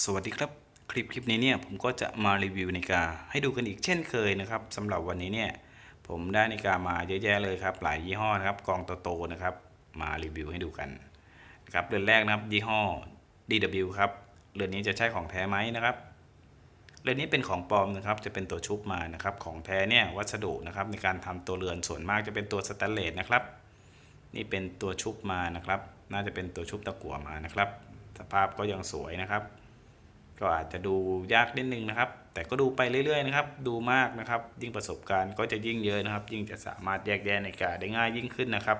สวัสดีครับ คลิปคลิปนี้เนี่ยผมก็จะมารีวิวนาฬิกาให้ดูกันอีกเช่นเคยนะครับสำหรับวันนี้เนี่ยผมได้นาฬิกามาเยอะแยะเลยครับหลายยี่ห้อนะครับกองโตๆนะครับมารีวิวให้ดูกันนะครับเรือนแรกนะครับยี่ห้อ DW ครับเรือนนี้จะใช่ของแท้ไหมนะครับเรือนนี้เป็นของปลอมนะครับจะเป็นตัวชุบมานะครับของแท้เนี่ยวัสดุนะครับในการทำตัวเรือนส่วนมากจะเป็นตัวสแตนเลสนะครับนี่เป็นตัวชุบมานะครับ น่าจะเป็นตัวชุบตะกั่วมานะครับ สภาพก็ยังสวยนะครับ ก็อาจจะดูยากนิดนึงนะครับ แต่ก็ดูไปเรื่อยๆนะครับ ดูมากนะครับ ยิ่งประสบการณ์ก็จะยิ่งเยอะนะครับ ยิ่งจะสามารถแยกแยะในาฬิกาได้ง่ายยิ่งขึ้นนะครับ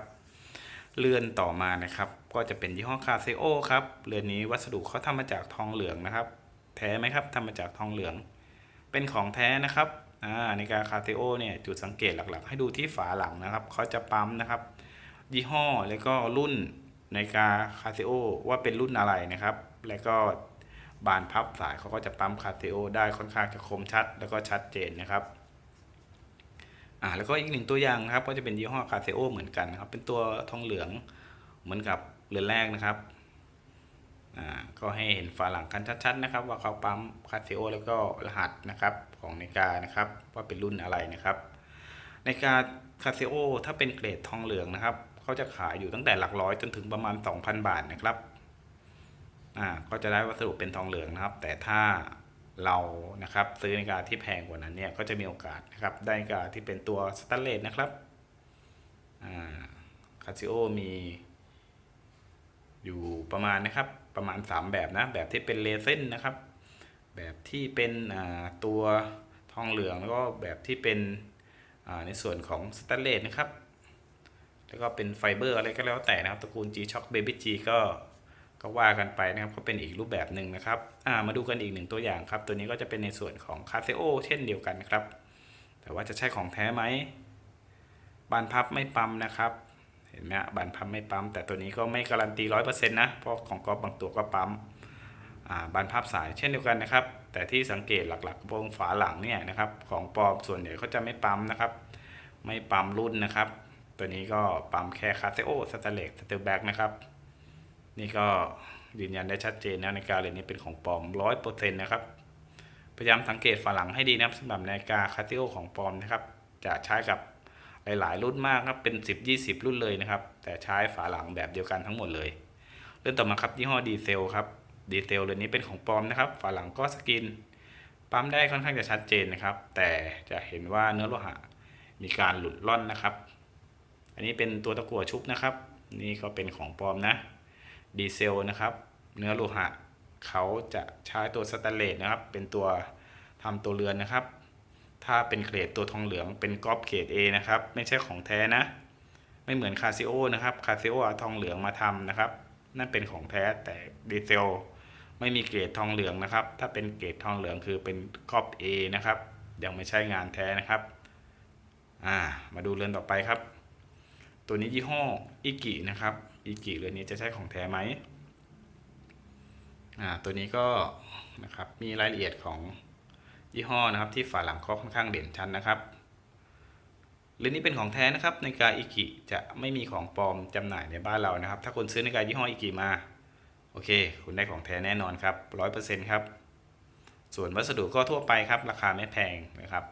เรือนต่อมานะครับ ก็จะเป็นยี่ห้อคาเซโอครับเรือนนี้วัสดุเขาทำมาจากทองเหลืองนะครับ แท้ไหมครับทำมาจากทองเหลือง เป็นของแท้นะครับอ่าในาฬิกาคาเซโอเนี่ยจุดสังเกตหลักๆ ให้ดูที่ฝาหลังนะครับเขาจะปั๊มนะครับ ยี่ห้อแล้วก็รุ่นในาฬิกาคาเซโอว่าเป็นรุ่นอะไรนะครับ แล้วก็ บานพับสายเขาก็จะปั๊มคาเซโอได้ค่อนข้างจะคมชัด แล้วก็ชัดเจนนะครับอ่าแล้วก็อีกหนึ่งตัวอย่างนะครับ ก็จะเป็นยี่ห้อคาเซโอเหมือนกันนะครับ เป็นตัวทองเหลืองเหมือนกับเรือนแรกนะครับอ่าก็ให้เห็นฝาหลังกันชัดๆนะครับ ว่าเขาปั๊มคาเซโอแล้วก็รหัสนะครับของนาฬิกานะครับ ว่าเป็นรุ่นอะไรนะครับนาฬิกาคาเซโอถ้าเป็นเกรดทองเหลืองนะครับเขาจะขายอยู่ตั้งแต่หลักร้อยจนถึงประมาณ 2,000 บาทนะครับ อ่าก็จะได้วัสดุเป็นทองเหลืองนะครับ แต่ถ้าเรานะครับซื้อนาฬิกาที่แพงกว่านั้นเนี่ยก็จะมีโอกาสนะครับได้นาฬิกาที่เป็นตัวสแตนเลสนะครับอ่าคาซิโอมี อยู่ประมาณนะครับประมาณ 3 แบบนะแบบที่เป็นเลเซนนะครับ แบบที่เป็นตัวทองเหลืองแล้วก็แบบที่เป็นในส่วนของสแตนเลสนะครับ แล้วก็เป็นไฟเบอร์อะไรก็แล้วแต่นะครับตระกูล G-Shock Baby G ก็ ก็ว่ากันไปนะครับก็เป็นอีกรูปแบบหนึ่งนะครับามาดูกันอีกหนึ่งตัวอย่างครับ ตัวนี้ก็จะเป็นในส่วนของคาเซโอเช่นเดียวกันครับ แต่ว่าจะใช่ของแท้ไหมบานพับไม่ปั๊มนะครับเห็นไหมบานพับไม่ปั๊ม แต่ตัวนี้ก็ไม่การันตีร้อยเปอร์เซ็นต์นะเพราะของกอล์ฟบางตัวก็ปั๊มบานพับสายเช่นเดียวกันนะครับ แต่ที่สังเกตหลักๆตรงฝาหลังเนี่ยนะครับ ของปลอมส่วนใหญ่เขาจะไม่ปั๊มนะครับ ไม่ปั๊มรุ่นนะครับ ตัวนี้ก็ปั๊มแค่คาเซโอสแตเลสสเตลแบ็กนะครับ นี่ก็ยืนยันได้ชัดเจนนะนาฬิกาเรือนนี้เป็นของปลอมร้อยเปอร์เซ็นต์นะครับ พยายามสังเกตฝาหลังให้ดีนะครับสำหรับนาฬิกาคาซิโอของปลอมนะครับ จะใช้กับหลายๆ รุ่นมากครับ เป็น 10 20 รุ่นเลยนะครับ แต่ใช้ฝาหลังแบบเดียวกันทั้งหมดเลย เรื่องต่อมาครับยี่ห้อดีเซลครับ ดีเซลเรือนนี้เป็นของปลอมนะครับ ฝาหลังก็สกิน ปั๊มได้ค่อนข้างจะชัดเจนนะครับ แต่จะเห็นว่าเนื้อโลหะมีการหลุดล่อนนะครับ อันนี้เป็นตัวตะกั่วชุบนะครับ นี่ก็เป็นของปลอมนะ ดีเซลนะครับ เนื้อโลหะเขาจะใช้ตัวสแตนเลสนะครับ เป็นตัวทำตัวเรือนนะครับ ถ้าเป็นเกรดตัวทองเหลืองเป็นกอล์ฟเกรด A นะครับ ไม่ใช่ของแท้นะ ไม่เหมือนคาซิโอนะครับคาซิโอเอาทองเหลืองมาทำนะครับ นั่นเป็นของแท้แต่ดีเซลไม่มีเกรดทองเหลืองนะครับ ถ้าเป็นเกรดทองเหลืองคือเป็นกอล์ฟ A นะครับ ยังไม่ใช่งานแท้นะครับอ่ามาดูเรือนต่อไปครับ ตัวนี้ยี่ห้ออิกินะครับ อิกิเรือนนี้จะใช่ของแท้ไหมอ่าตัวนี้ก็นะครับมีรายละเอียดของยี่ห้อนะครับที่ฝาหลังก็ค่อนข้างเด่นชัดนะครับเรือนนี้เป็นของแท้นะครับนาฬิกาอิกิจะไม่มีของปลอมจำหน่ายในบ้านเรานะครับ ถ้าคนซื้อนาฬิกายี่ห้ออิกิมาโอเค คุณได้ของแท้แน่นอนครับร้อยเปอร์เซ็นต์ครับ ส่วนวัสดุก็ทั่วไปครับ ราคาไม่แพงนะครับ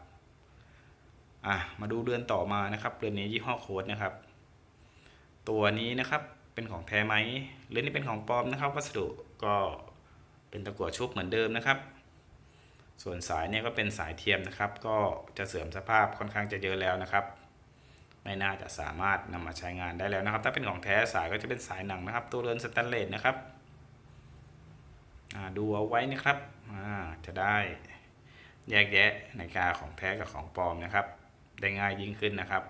อะมาดูเรือนต่อมานะครับเรือนนี้ยี่ห้อโค้ดนะครับ ตัวนี้นะครับ เป็นของแท้ไหมหรือนี่เป็นของปลอมนะครับ วัสดุก็เป็นตะกั่วชุบเหมือนเดิมนะครับ ส่วนสายเนี่ยก็เป็นสายเทียมนะครับ ก็จะเสื่อมสภาพค่อนข้างจะเยอะแล้วนะครับ ไม่น่าจะสามารถนำมาใช้งานได้แล้วนะครับ ถ้าเป็นของแท้สายก็จะเป็นสายหนังนะครับ ตัวเรือนสแตนเลสนะครับดูเอาไว้นะครับจะได้แยกแยะนาฬิกาของแท้กับของปลอมนะครับ ได้ง่ายยิ่งขึ้นนะครับ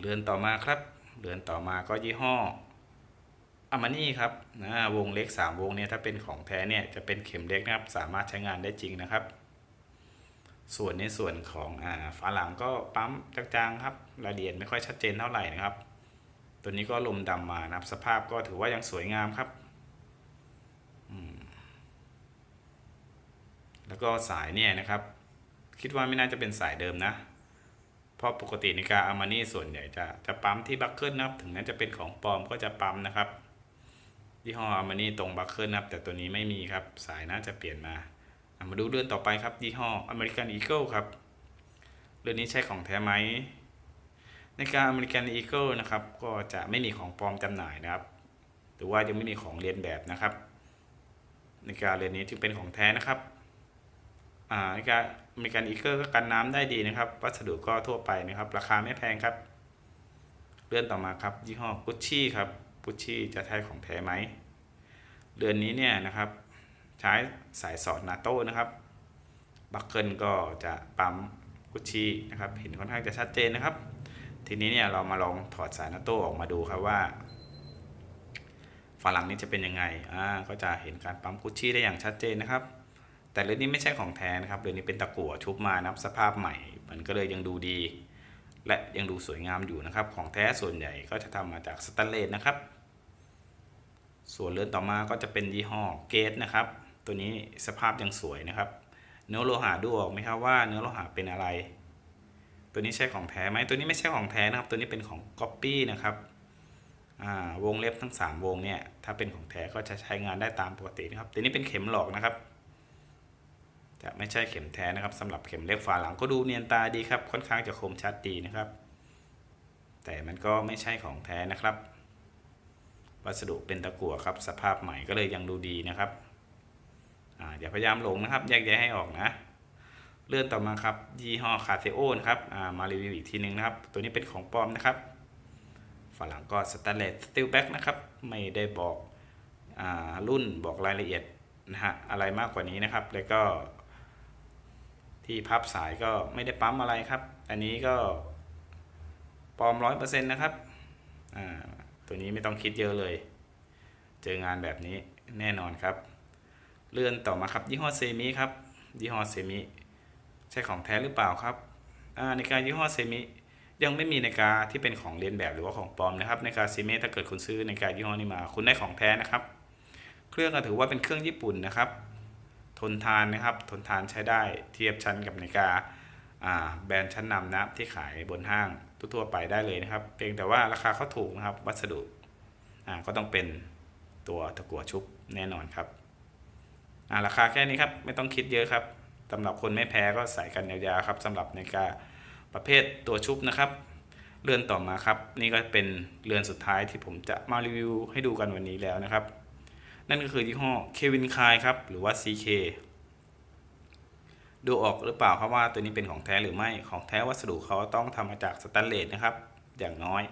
เรือนต่อมาครับ เรือนต่อมาก็ยี่ห้ออามานี่ครับนะวงเล็ก 3 วงเนี่ยถ้าเป็นของแท้เนี่ยจะเป็นเข็มเล็กนะครับ สามารถใช้งานได้จริงนะครับ ส่วนในส่วนของอ่าฝาหลังก็ปั๊มจางๆครับรายละเอียดไม่ค่อยชัดเจนเท่าไหร่นะครับ ตัวนี้ก็ลมดำมานะครับ สภาพก็ถือว่ายังสวยงามครับแล้วก็สายเนี่ยนะครับ คิดว่าไม่น่าจะเป็นสายเดิมนะ เพราะปกตินาฬิกาอามานี่ส่วนใหญ่จะจะปั๊มที่บัคเกิลนะครับ ถึงแม้จะเป็นของปลอมก็จะปั๊มนะครับยี่ห้ออามานี่ตรงบัคเกิลนะครับ แต่ตัวนี้ไม่มีครับสายน่าจะเปลี่ยนมาอะมาดูเรื่อนต่อไปครับยี่ห้ออเมริกันอีเกิลครับเรื่อนนี้ใช่ของแท้ไหมในการอเมริกันอีเกิลนะครับก็จะไม่มีของปลอมจำหน่ายนะครับหรือว่ายังไม่มีของเรียนแบบนะครับ ในการเรือนนี้ที่เป็นของแท้นะครับอ่าในการ มริกันอีเกิลก็กันน้ำได้ดีนะครับ วัสดุก็ทั่วไปนะครับ ราคาไม่แพงครับ เลื่อนต่อมาครับยี่ห้อกุชชี่ครับกุชชี่จะใช้ของแท้ไหมเรือนนี้เนี่ยนะครับ ใช้สายสอดนาโต้นะครับบัคเกิลก็จะปั๊มกุชชี่นะครับ เห็นค่อนข้างจะชัดเจนนะครับ ทีนี้เนี่ยเรามาลองถอดสายนาโต้ออกมาดูครับว่าฝาหลังนี้จะเป็นยังไงอ่าก็จะเห็นการปั๊มกุชชี่ได้อย่างชัดเจนนะครับ แต่เรือนนี้ไม่ใช่ของแท้นะครับเรือนนี้เป็นตะกั่วชุบมานะครับสภาพใหม่ มันก็เลยยังดูดี และยังดูสวยงามอยู่นะครับ ของแท้ส่วนใหญ่ก็จะทำมาจากสแตนเลสนะครับ ส่วนเรือนต่อมาก็จะเป็นยี่ห้อเกตนะครับ ตัวนี้สภาพยังสวยนะครับ เนื้อโลหะดูออกไหมครับว่าเนื้อโลหะเป็นอะไร ตัวนี้ใช่ของแท้ไหมตัวนี้ไม่ใช่ของแท้นะครับ ตัวนี้เป็นของก๊อปปี้นะครับวงเล็บทั้ง 3 วงเนี่ยถ้าเป็นของแท้ก็จะใช้งานได้ตามปกตินะครับตัวนี้เป็นเข็มหลอกนะครับ จะไม่ใช่เข็มแท้นะครับสำหรับเข็มเล็กฝาหลังก็ดูเนียนตาดีครับ ค่อนข้างจะคมชัดดีนะครับ แต่มันก็ไม่ใช่ของแท้นะครับ วัสดุเป็นตะกั่วครับ สภาพใหม่ก็เลยยังดูดีนะครับอย่าพยายามหลงนะครับ แยกแยะให้ออกนะ เลื่อนต่อมาครับ ยี่ห้อคาเซโอนะครับามารีวิวอีกทีหนึงนะครับ ตัวนี้เป็นของปลอมนะครับฝาหลังก็สแตนเลสสตีลแบ็กนะครับ ไม่ได้บอกอรุ่นบอกรายละเอียดนะฮะอะไรมากกว่านี้นะครับ แล้วก็ ที่พับสายก็ไม่ได้ปั๊มอะไรครับ อันนี้ก็ปลอมร้อยเปอร์เซ็นต์นะครับ อ่า ตัวนี้ไม่ต้องคิดเยอะเลย เจองานแบบนี้แน่นอนครับ เลื่อนต่อมาครับยี่ห้อเซมิครับ ยี่ห้อเซมิใช่ของแท้หรือเปล่าครับ อ่าในการยี่ห้อเซมิยังไม่มีในาฬิกาที่เป็นของเลียนแบบหรือว่าของปลอมนะครับในการเซมิถ้าเกิดคุณซื้อในาฬิกายี่ห้อนี้มา คุณได้ของแท้นะครับ เครื่องก็ถือว่าเป็นเครื่องญี่ปุ่นนะครับ ทนทานนะครับ ทนทานใช้ได้เทียบชั้นกับนาฬิกาแบรนด์ชั้นนำนะที่ขายบนห้างทั่วๆไปได้เลยนะครับ เพียงแต่ว่าราคาเขาถูกนะครับ วัสดุก็ต้องเป็นตัวตะกั่วชุบแน่นอนครับราคาแค่นี้ครับ ไม่ต้องคิดเยอะครับสำหรับคนไม่แพ้ก็ใส่กันยาวๆครับสำหรับนาฬิกาประเภทตัวชุบนะครับ เรือนต่อมาครับ นี่ก็เป็นเรือนสุดท้ายที่ผมจะมารีวิวให้ดูกันวันนี้แล้วนะครับ นั่นก็คือยี่ห้อเควินคายครับ หรือว่า CK ดูออกหรือเปล่าครับว่าตัวนี้เป็นของแท้หรือไม่ ของแท้วัสดุเขาต้องทำมาจากสแตนเลสนะครับ อย่างน้อย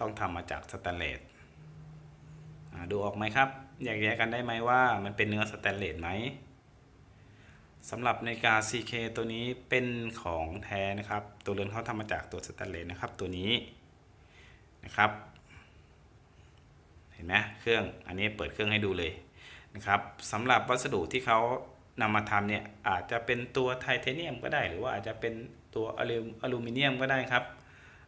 ต้องทำมาจากสแตนเลสดูออกไหมครับแยกแยะกันได้ไหมว่ามันเป็นเนื้อสแตนเลสไหมสำหรับนาฬิกา CK ตัวนี้เป็นของแท้นะครับ ตัวเรือนเขาทำมาจากตัวสแตนเลสนะครับ ตัวนี้นะครับ เห็นไหมเครื่องอันนี้เปิดเครื่องให้ดูเลยนะครับสำหรับวัสดุที่เขานำมาทำเนี่ยอาจจะเป็นตัวไทเทเนียมก็ได้ หรือว่าอาจจะเป็นตัวอลูอลูมิเนียมก็ได้ครับ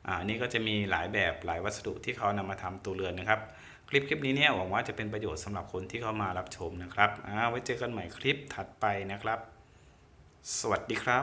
อ่าอันนี้ก็จะมีหลายแบบหลายวัสดุที่เขานำมาทำตัวเรือนนะครับ คลิปคลิปนี้เนี่ยหวังว่าจะเป็นประโยชน์สำหรับคนที่เข้ามารับชมนะครับอ่าไว้เจอกันใหม่คลิปถัดไปนะครับ สวัสดีครับ